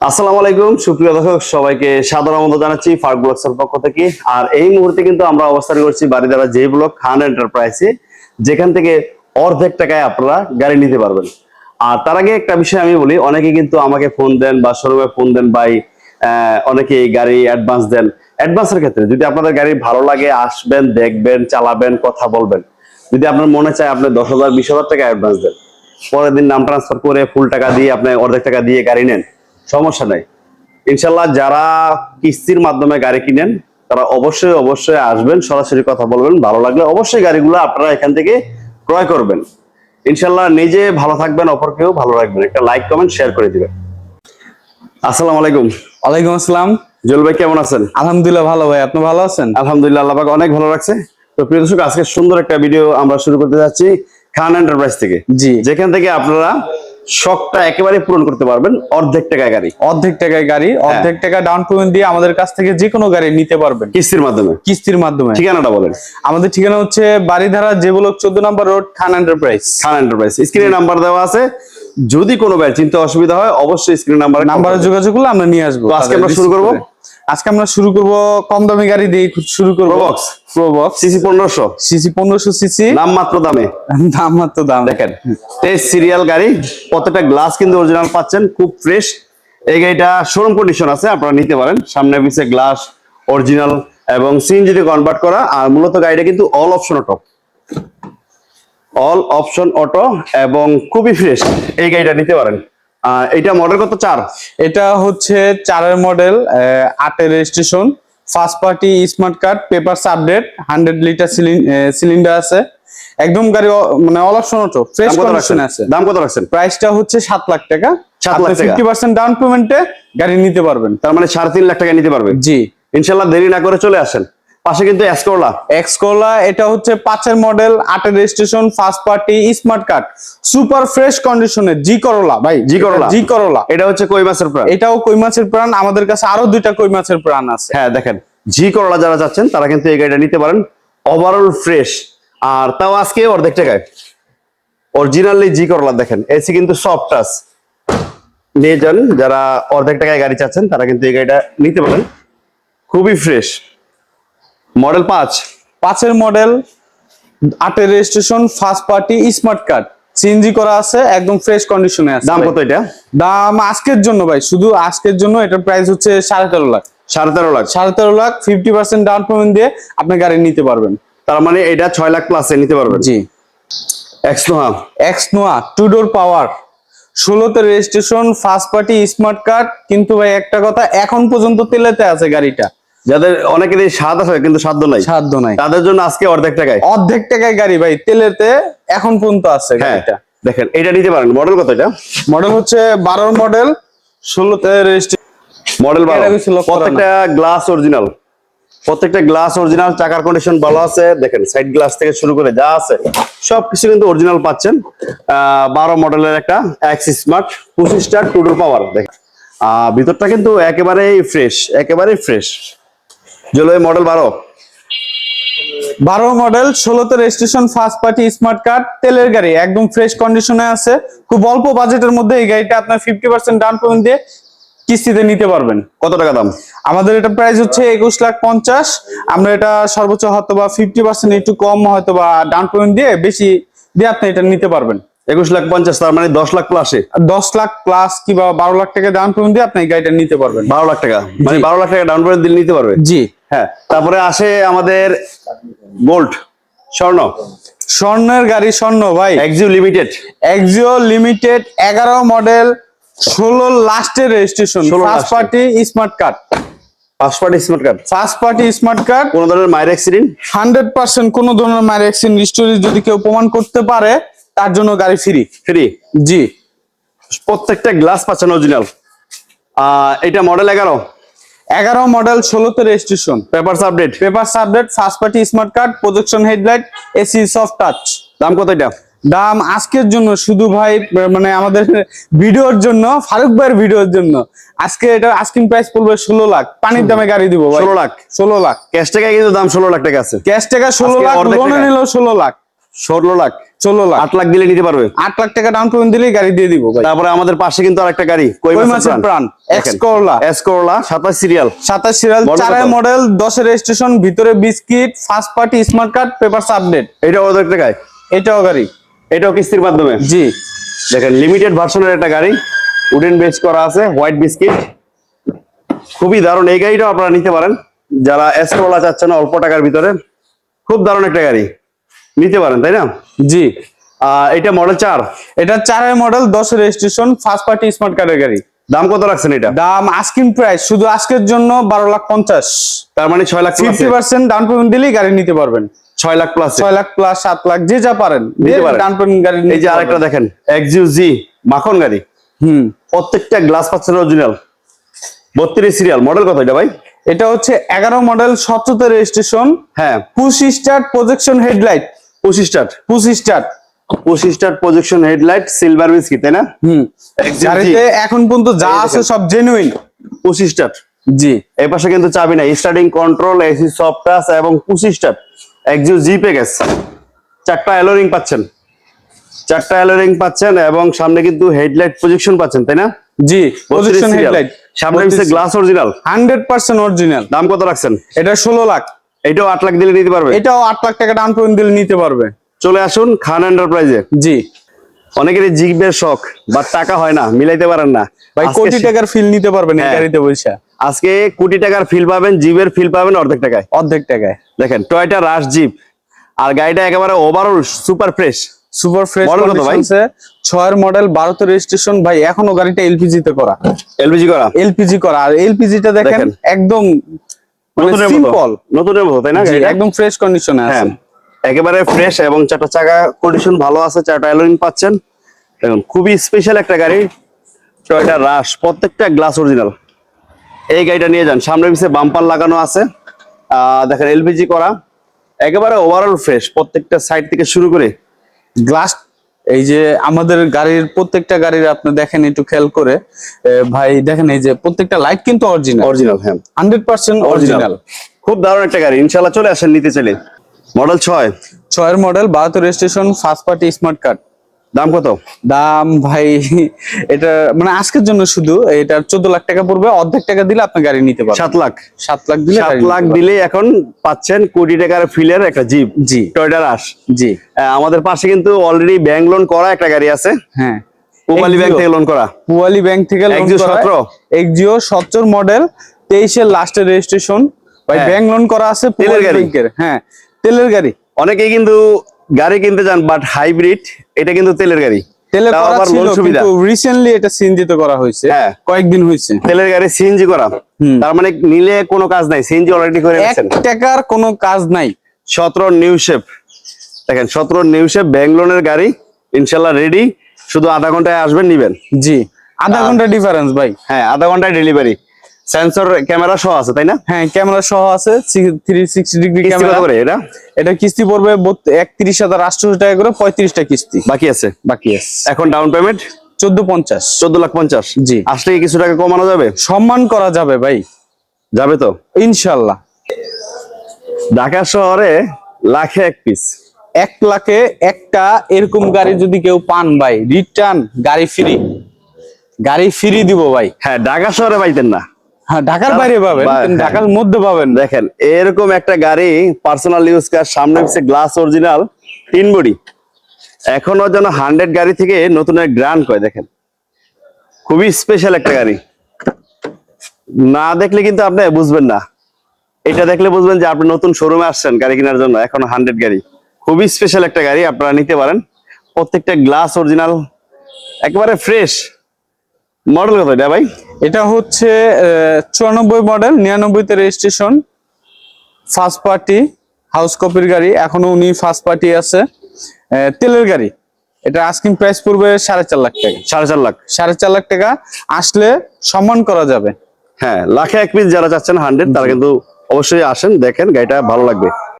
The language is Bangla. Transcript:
আসসালামু আলাইকুম, সুপ্রিয় দর্শক, সবাইকে সাদর আমন্ত্রণ জানাচ্ছি ফার্ক ব্লগসের পক্ষ থেকে। আর এই মুহূর্তে কিন্তু আমরা অবস্থান করছি বাড়িদারা যে ব্লক খান এন্টারপ্রাইজে যেখান থেকে অর্ধেক টাকায় আপনারা গাড়ি নিতে পারবেন। আর তার আগে একটা বিষয় আমি বলি, অনেকে কিন্তু আমাকে ফোন দেন বা শোরুমে ফোন দেন বাই অনেকে গাড়ি অ্যাডভান্স দেন। অ্যাডভান্সের ক্ষেত্রে যদি আপনাদের গাড়ি ভালো লাগে, আসবেন, দেখবেন, চালাবেন, কথা বলবেন। যদি আপনার মনে চায় আপনি দশ হাজার, বিশ হাজার টাকা অ্যাডভান্স দেন। পরের দিন নাম ট্রান্সফার করে ফুল টাকা দিয়ে, আপনি অর্ধেক টাকা দিয়ে গাড়ি নেন। সমস্যা নাই। ইনশাল্লাহ যারা কিস্তির মাধ্যমে গাড়ি কিনেন তারা অবশ্যই অবশ্যই আসবেন সরাসরি কথা বলবেন ভালো লাগলে অবশ্যই গাড়িগুলো আপনারা এখান থেকে ক্রয় করবেন। ইনশাল্লাহ নিজে ভালো থাকবেন অপরকেও ভালো রাখবেন। একটা লাইক কমেন্ট শেয়ার করে দিবেন। আসসালামু আলাইকুম। ওয়ালাইকুম আসসালাম। জুয়েল ভাই কেমন আছেন? আলহামদুলিল্লাহ ভালো ভাই। আপনি ভালো আছেন? আলহামদুলিল্লাহ আল্লাহ পাক অনেক ভালো রাখছে। তো প্রিয় দর্শক আজকে সুন্দর একটা ভিডিও আমরা শুরু করতে যাচ্ছি খান এন্টারপ্রাইজ থেকে। জি। যেখান থেকে আপনারা শখটা একেবারে পূরণ করতে পারবেন অর্ধেক টাকায় গাড়ি। অর্ধেক টাকায় গাড়ি হ্যাঁ। অর্ধেক টাকা ডাউন পেমেন্ট দিয়ে আমাদের কাছ থেকে যে কোনো গাড়ি নিতে পারবেন। কিস্তির মাধ্যমে। কিস্তির মাধ্যমে। ঠিকানাটা বলেন। আমাদের ঠিকানা হচ্ছে বাড়িধারা যে ব্লক চোদ্দ number road Khan enterprise Khan enterprise স্ক্রিনে নাম্বার দেওয়া আছে। যদি কোনো ব্যাচ চিন্তা অসুবিধা হয় অবশ্যই স্ক্রিন নাম্বার নাম্বারে যোগাযোগ করলে আমরা নিয়ে আসব আজকে আমরা শুরু করব? আজকে আমরা শুরু করব কম দামি গাড়ি দিয়ে শুরু করব। Probox। প্রবক্স সিসি পনেরোশো। সিসি পনেরোশো সিসি নাম মাত্র দামে। দাম মাত্র দাম। দেখেন তেইশ সিরিয়াল গাড়ি প্রত্যেকটা গ্লাস কিন্তু অরিজিনাল পাচ্ছেন খুব ফ্রেশ এই গাড়িটা শোরুম কন্ডিশন আছে আপনারা নিতে পারেন। সামনে পিছে গ্লাস অরিজিনাল এবং সিএনজিতে কনভার্ট করা আর মূলত গাড়িটা কিন্তু all option auto all option auto এবং খুবই ফ্রেশ এই গাড়িটা নিতে পারেন। আহ, এইটা মডেল কত? চার? এটা হচ্ছে চারের মডেল আটের registration first party smart card papers update hundred litre cylinder আছে। একদম গাড়ি মানে all option auto fresh condition আছে। দাম কত রাখছেন? প্রাইসটা হচ্ছে সাত লাখ টাকা। সাত লাখ টাকা। ফিফটি পার্সেন্ট ডাউন পেমেন্টে গাড়ি নিতে পারবেন। তার মানে সাড়ে তিন লাখ টাকা নিতে পারবেন জি। ইনশাল্লাহ দেরি না করে চলে আসেন। পাশে কিন্তু এসকোলা এক্স কোলা এটা হচ্ছে পাঁচের মডেল আটের registration first party smart card super fresh কন্ডিশনে জি করোলা ভাই। জি করলা? জি করোলা এটা হচ্ছে কই মাছের প্রাণ? এটাও কই মাছের প্রাণ আমাদের কাছে আরও দুইটা কই মাছের প্রাণ আছে। হ্যাঁ দেখেন জি করলা যারা চাচ্ছেন তারা কিন্তু এই গাড়িটা নিতে পারেন। ওভারঅল ফ্রেশ আর তাও আজকে অর্ধেক টাকায়। অরিজিনালি জি করলা দেখেন এসি কিন্তু সফট টাচ নিয়ে যান যারা অর্ধেক টাকায় গাড়ি চাচ্ছেন তারা কিন্তু এই গাড়িটা নিতে পারেন। খুবই ফ্রেশ মডেল পাঁচ। পাঁচের মডেল আটের registration first party smart card CNG করা আছে একদম ফ্রেশ কন্ডিশনে আছে। দাম কত এটা? দাম আজকের জন্য ভাই শুধু আজকের জন্য এটার প্রাইস হচ্ছে সাড়ে তেরো লাখ। সাড়ে তেরো লাখ? সাড়ে তেরো lakh fifty percent down payment দিয়ে আপনি গাড়ি নিতে পারবেন। তার মানে এটা ছয় লাখ প্লাসে নিতে পারবেন? জি। X Noah X Noah two door power ষোলোতে registration first party smart card কিন্তু ভাই একটা কথা এখন পর্যন্ত তেলেতে আছে গাড়িটা। যাদের অনেকেরই স্বাদ আছে কিন্তু সাধ্য নাই। সাধ্য নাই। তাদের জন্য আজকে অর্ধেক টাকায়। অর্ধেক টাকায় গাড়ি ভাই তেলেতে এখন পর্যন্ত আছে হ্যাঁ গাড়িটা। দেখেন এটা নিতে পারেন। মডেল কত এটা? মডেল হচ্ছে বারোর মডেল ষোলোতে মডেল বারো। প্রত্যেকটা গ্লাস অরিজিনাল। প্রত্যেকটা গ্লাস অরিজিনাল চাকার কন্ডিশন ভালো আছে। দেখেন সাইড গ্লাস থেকে শুরু করে যা আছে সবকিছু কিন্তু অরিজিনাল পাচ্ছেন। আহ, বারো মডেলের একটা এক্স স্মার্ট পঁচিশ স্টার টুডোর পাওয়ার দেখেন আহ, ভিতরটা কিন্তু একেবারেই ফ্রেশ একেবারেই ফ্রেশ জলবায়ু মডেল বারো। বারো মডেল ষোলোতে registration first party smart card তেলের গাড়ি একদম ফ্রেশ কন্ডিশনে আছে। খুব অল্প বাজেটের মধ্যে এই গাড়িটা আপনার ফিফটি পার্সেন্ট ডাউন পেমেন্ট দিয়ে কিস্তিতে নিতে পারবেন। কত টাকা দাম? আমাদের এটা প্রাইস হচ্ছে একুশ লাখ পঞ্চাশ। আমরা এটা সর্বোচ্চ হয়তো বা ফিফটি পার্সেন্ট একটু কম হয়তো বা ডাউন পেমেন্ট দিয়ে বেশি দিয়ে আপনি এটা নিতে পারবেন। একুশ লাখ পঞ্চাশ তার মানে দশ লাখ প্লাসে আর দশ লাখ প্লাস কিংবা বারো লাখ টাকা ডাউন পেমেন্ট দিয়ে আপনি গাড়িটা নিতে পারবেন। বারো লাখ টাকা? মানে বারো লাখ টাকা ডাউন পেমেন্ট দিলে নিতে পারবে? জি। হ্যাঁ তারপরে আসে আমাদের গোল্ড স্বর্ণ। স্বর্ণের গাড়ি স্বর্ণ ভাই। এক্সিও লিমিটেড এক্সিও লিমিটেড এগারো মডেল ষোলো লাস্টের registration 16 first party smart card passport smart card first party smart card কোন ধরনের মায়ের অ্যাক্সিডেন্ট হান্ড্রেড পার্সেন্ট কোনো ধরনের মায়ের অ্যাক্সিডেন্ট হিস্টোরি যদি কেউ প্রমাণ করতে পারে তার জন্য গাড়ি ফ্রি ফ্রি জি। প্রত্যেকটা গ্লাস পাচ্ছেন অরিজিনাল এটা মডেল এগারো। এগারো মডেল ষোলোতে registration papers update paper সাবডেট first party smart card projection headlight AC soft touch দাম কত এটা? দাম আজকের জন্য শুধু ভাই মানে আমাদের ভিডিওর জন্য ফারুক ভাইয়ের ভিডিওর জন্য। আজকে এটা আস্কিং প্রাইস পড়বে ষোলো লাখ। পানির দামে গাড়ি দিব 16 লাখ। ষোলো লাখ। ক্যাশ টাকায় কিন্তু দাম ষোলো লাখ টাকা আছে। ক্যাশ টাকা ষোলো লাখ লোনে টাকা। নিল ষোলো লাখ। ষোলো লাখ। ষোলো লাখ। আট লাখ দিলে নিতে পারবে। আট লাখ টাকা ডাউন পেমেন্ট দিলেই গাড়ি দিয়ে দিব তারপরে আমাদের পাশে কিন্তু আরেকটা গাড়ি কই মাছের প্রাণ? সাতাশ সিরিয়াল সাতাশ সিরিয়াল চারের মডেল দশের রেজিস্ট্রেশন ভিতরে biscuit first party smart card paper update এটা ওদের টাকায় এটাও গাড়ি। এটাও কিস্তির মাধ্যমে। জি। দেখেন লিমিটেড ভার্সনের একটা গাড়ি। উডেন করা আছে হোয়াইট বিস্কিট খুবই দারুণ। এই গাড়িটাও আপনারা নিতে পারেন। যারা এসকোলা চাচ্ছেন অল্প টাকার ভিতরে খুব দারুণ একটা গাড়ি। নিতে পারেন তাই না? জি। এটা মডেল চার? এটা চারের মডেল দশের রেজিস্ট্রেশন ফার্স্ট পার্টি স্মার্ট কার্ডের গাড়ি। দাম কত রাখছেন এটা? দাম আস্কিং প্রাইস শুধু আজকের জন্য বারো লাখ পঞ্চাশ। তার মানে ছয় lakh fifty percent down payment দিলেই গাড়ি নিতে পারবেন। ছয় লাখ প্লাস ছয় লাখ প্লাস সাত লাখ যে যা পারেন। ডাউন পেমেন্ট গাড়ি এই যে আরেকটা দেখেন এক্সিউ জি মাখন গাড়ি। হুম। প্রত্যেকটা গ্লাস পাচ্ছেন অরিজিনাল বত্রিশ সিরিয়াল মডেল কত এটা ভাই? এটা হচ্ছে এগারো মডেল সতেরোতে রেজিস্ট্রেশন হ্যাঁ। পুশ স্টার্ট প্রজেকশন হেডলাইট পঁচিশ স্টার্ট পুশ স্টার্ট পঁচিশ প্রজেকশন হেডলাইট সিলভার বিস্কিট তাই না? হুম। গাড়িতে এখন পর্যন্ত যা আছে সব জেনুইন পঁচিশ স্টার্ট জি। এই পাশে কিন্তু চাবি নাই। Starting control AC soft touch এবং পঁচিশ স্টার্ট এক্সিউ জি প্যাকেজ চারটা অ্যালোরিং পাচ্ছেন। চারটা অ্যালোরিং পাচ্ছেন এবং সামনে কিন্তু হেডলাইট প্রজেকশন পাচ্ছেন তাই না? জি 32 প্রজেকশন হেডলাইট সামনে glass original hundred percent original দাম কত রাখছেন? এটা ষোলো লাখ। এটাও আট লাখ দিলে নিতে পারবে? এটাও আট লাখ টাকা ডাউন পেমেন্ট দিলে নিতে পারবে। চলে আসুন খান এন্টারপ্রাইজে জি। অনেকেরই জিগবের শখ বা টাকা হয় না মিলাইতে পারেন না। ভাই কোটি টাকার ফিল নিতে পারবেন এই হ্যাঁ। গাড়িতে বসে। আজকে কোটি টাকার ফিল পাবেন জিপের ফিল পাবেন অর্ধেক টাকায়। অর্ধেক টাকায়। দেখেন টয়টা রাশ জিপ আর গাড়িটা একেবারে overall super fresh super fresh ছয়ের মডেল বারোতে রেজিস্ট্রেশন ভাই এখনও গাড়িটা এলপিজি তে করা। এলপিজি করা। এলপিজি করা। আর এলপিজিটা দেখেন। একদম সিম্পল নতুনের মতো। তাই না? একদম ফ্রেশ কন্ডিশনে হ্যাঁ আছে। একেবারে ফ্রেশ এবং চারটা চাকা কন্ডিশন ভালো আছে চারটা অ্যালোরিং পাচ্ছেন। দেখুন খুবই স্পেশাল একটা গাড়ি টয়টা রাশ প্রত্যেকটা গ্লাস অরিজিনাল এই গাড়িটা নিয়ে যান সামনে পিছিয়ে বাম্পার লাগানো আছে। দেখেন এলপিজি করা। একেবারে ওভারঅল ফ্রেশ প্রত্যেকটা সাইড থেকে শুরু করে গ্লাস এই যে আমাদের গাড়ির প্রত্যেকটা গাড়ির আপনি দেখেন একটু খেয়াল করে ভাই দেখেন এই যে প্রত্যেকটা লাইট কিন্তু অরিজিনাল অরিজিনাল হ্যাঁ। হান্ড্রেড পার্সেন্ট অরিজিনাল খুব দারুণ একটা গাড়ি। ইনশাল্লাহ চলে আসেন নিতে চলে মডেল ছয়। ছয়ের মডেল বাহাত্তর registration first party smart card দাম কত? দাম ভাই এটা মানে আজকের জন্য শুধু এটা চোদ্দ লাখ টাকা পড়বে অর্ধেক টাকা দিলে আপনি গাড়ি নিতে পারবেন। সাত লাখ। সাত লাখ দিলে সাত লাখ। দিলে এখন পাচ্ছেন কোটি টাকার ফিলের একটা জিপ জি। টয়টা রাশ জি। আমাদের পাশে কিন্তু অলরেডি ব্যাংক লোন করা একটা গাড়ি আছে। হ্যাঁ। ব্যাংক থেকে লোন করা। পুয়ালি ব্যাংক থেকে লোন Exio করা। 17 এক্সিও সত্তর মডেল তেইশের লাস্টের রেজিস্ট্রেশন ভাই। ব্যাংক লোন করা আছে পুয়ালি গাড়ি। ব্যাংকের হ্যাঁ তেলের গাড়ি। অনেকেই কিন্তু গাড়ি কিনতে যান বাট হাইব্রিড এটা কিন্তু তেলের গাড়ি। তেলে করা ছিল কিন্তু রিসেন্টলি এটা করা হয়েছে। হ্যাঁ। কয়েকদিন হয়েছে। তেলের গাড়ি সিএনজি করা। তার মানে নিলে কোনো কাজ নাই সিএনজি অলরেডি করে টাকার কোনো কাজ নাই। সতেরো নিউ শেপ দেখেন নিউ শেপ গাড়ি। ইনশাল্লাহ রেডি শুধু আধা ঘন্টায় আসবেন নিবেন। জি। আধা ঘণ্টা ডিফারেন্স ভাই। হ্যাঁ আধা ঘন্টায় ডেলিভারি সেন্সর ক্যামেরা সহ আছে তাই না? হ্যাঁ ক্যামেরা সহ আছে থ্রি সিক্সটি ডিগ্রি ক্যামেরা করে এটা? এটা কিস্তি পড়বে একত্রিশ হাজার আটশো টাকা করে পঁয়ত্রিশটা কিস্তি। বাকি আছে? বাকি আছে। এখন ডাউন পেমেন্ট চোদ্দ পঞ্চাশ। চোদ্দ লাখ পঞ্চাশ? জি। আসলে কিছু টাকা কমানো যাবে? সম্মান করা যাবে ভাই। যাবে তো? ইনশাআল্লাহ ঢাকা শহরে লাখে এক পিস এক লাখে একটা এরকম গাড়ি যদি কেউ পান ভাই রিটার্ন গাড়ি ফ্রি গাড়ি ফ্রি দিব ভাই। হ্যাঁ ঢাকা শহরে পাইতেন না। হ্যাঁ ঢাকার বাইরে পাবেন। ঢাকার মধ্যে পাবেন। দেখেন এরকম একটা গাড়ি পার্সোনাল ইউজ কার সামনে হচ্ছে গ্লাস অরিজিনাল তিন বডি এখনও যেন হান্ড্রেড গাড়ি থেকে নতুন এক গ্র্যান্ড কয় দেখেন। খুবই স্পেশাল একটা গাড়ি। না দেখলে কিন্তু আপনি বুঝবেন না। এটা দেখলে বুঝবেন যে আপনি নতুন শোরুমে আসছেন গাড়ি কেনার জন্য এখনও হান্ড্রেড গাড়ি। খুবই স্পেশাল একটা গাড়ি আপনারা নিতে পারেন। প্রত্যেকটা গ্লাস অরিজিনাল একেবারে ফ্রেশ মডেল কত এটা ভাই? এটা হচ্ছে চুরানব্বই মডেল নিরানব্বইতে রেজিস্ট্রেশন ফার্স্ট পার্টি হাউস কপির গাড়ি এখনও উনি ফার্স্ট পার্টি আছে। তেলের গাড়ি এটা আস্কিং প্রাইস পড়বে সাড়ে চার লাখ টাকা। সাড়ে চার লাখ। সাড়ে চার লাখ টাকা আসলে সম্মান করা যাবে। হ্যাঁ লাখে এক পিস যারা চাচ্ছেন হান্ড্রেড তারা কিন্তু অবশ্যই আসেন দেখেন গাড়িটা ভালো লাগবে।